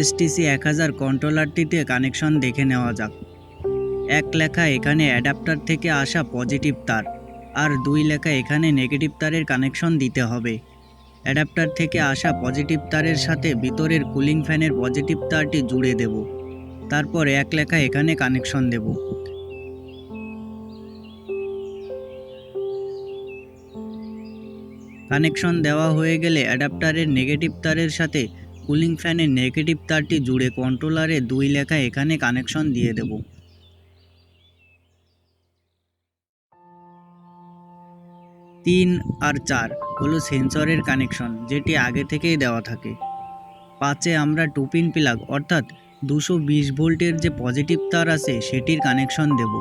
STC এক হাজার কন্ট্রোলারটিতে connection দেখে নেওয়া যাক। এক লেখা এখানে অ্যাডাপ্টার থেকে আসা পজিটিভ তার, আর দুই লেখা এখানে নেগেটিভ তারের কানেকশন দিতে হবে। অ্যাডাপ্টার থেকে আসা পজিটিভ তারের সাথে ভিতরের কুলিং ফ্যানের পজিটিভ তারটি জুড়ে দেব। তারপর এক লেখা এখানে কানেকশন দেব। কানেকশন দেওয়া হয়ে গেলে অ্যাডাপ্টারের নেগেটিভ তারের সাথে কুলিং ফ্যানের নেগেটিভ তারটি জুড়ে কন্ট্রোলারে দুই লেখা এখানে কানেকশন দিয়ে দেব। তিন আর চার হলো সেন্সরের কানেকশন যেটি আগে থেকেই দেওয়া থাকে। পাঁচে আমরা টু পিন প্লাগ অর্থাৎ দুশো বিশ ভোল্টের যে পজিটিভ তার আছে, সেটির কানেকশন দেব।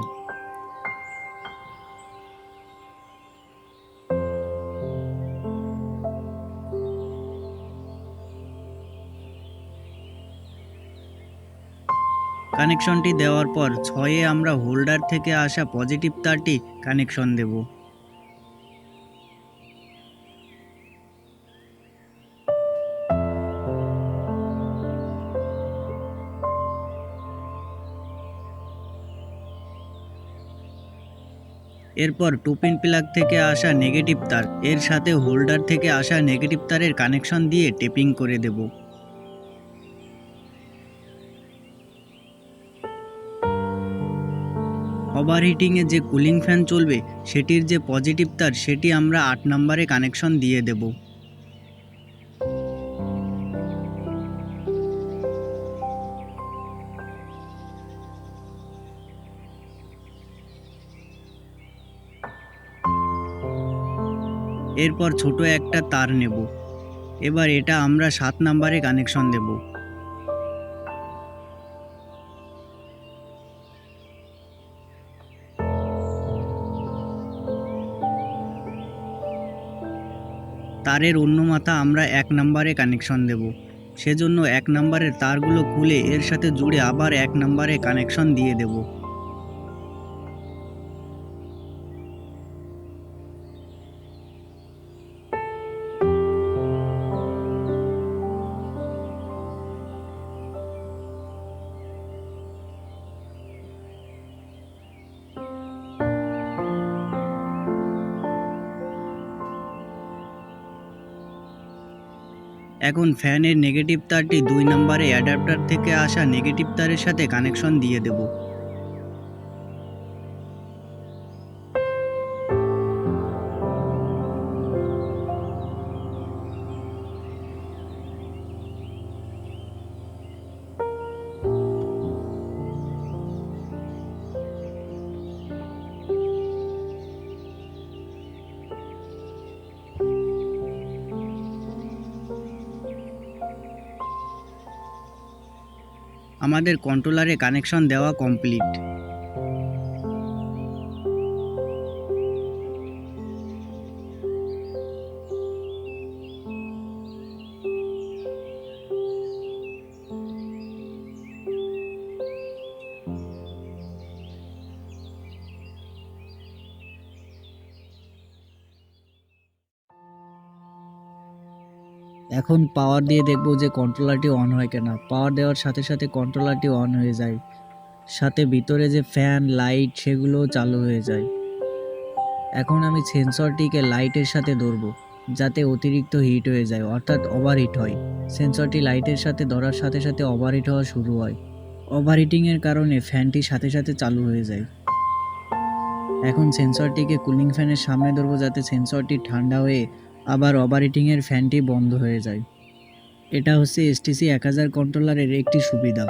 কানেকশনটি দেওয়ার পর ছয়ে আমরা হোল্ডার থেকে আসা পজিটিভ তারটি কানেকশন দেব। এরপর টুপিন প্লাগ থেকে আসা নেগেটিভ তার, এর সাথে হোল্ডার থেকে আসা নেগেটিভ তারের কানেকশন দিয়ে টেপিং করে দেব। ওভারহিটিংয়ে যে কুলিং ফ্যান চলবে, সেটির যে পজিটিভ তার, সেটি আমরা আট নম্বরে কানেকশন দিয়ে দেব। এরপর ছোট একটা তার নেব। এবার এটা আমরা সাত নম্বরে কানেকশন দেব। তারের অন্য মাথা আমরা এক নম্বরে কানেকশন দেব। সেজন্য এক নম্বরের তারগুলো খুলে এর সাথে জুড়ে আবার এক নম্বরে কানেকশন দিয়ে দেব। এখন ফ্যানের নেগেটিভ তারটি দুই নম্বরে অ্যাডাপ্টার থেকে আসা নেগেটিভ তারের সাথে কানেকশন দিয়ে দেব। আমাদের কন্ট্রোলারে কানেকশন দেওয়া কমপ্লিট এখন পাওয়ার দিয়ে দেখব যে কন্ট্রোলারটি অন হয় কিনা। পাওয়ার দেওয়ার সাথে সাথে কন্ট্রোলারটি অন হয়ে যায়। সাথে ভিতরে যে ফ্যান লাইট সেগুলোও চালু হয়ে যায়। এখন আমি সেন্সরটিকে লাইটের সাথে ধরবো, যাতে অতিরিক্ত হিট হয়ে যায়, অর্থাৎ ওভারহিট হয়। সেন্সরটি লাইটের সাথে ধরার সাথে সাথে ওভারহিট হওয়া শুরু হয়। ওভারহিটিংয়ের কারণে ফ্যানটি সাথে সাথে চালু হয়ে যায়। এখন সেন্সরটিকে কুলিং ফ্যানের সামনে ধরবো, যাতে সেন্সরটি ঠান্ডা হয়ে আবার অপারেটিংয়ের ফ্যানটি বন্ধ হয়ে যায়। এটা হচ্ছে এসটিসি এক হাজার কন্ট্রোলারের একটি সুবিধা।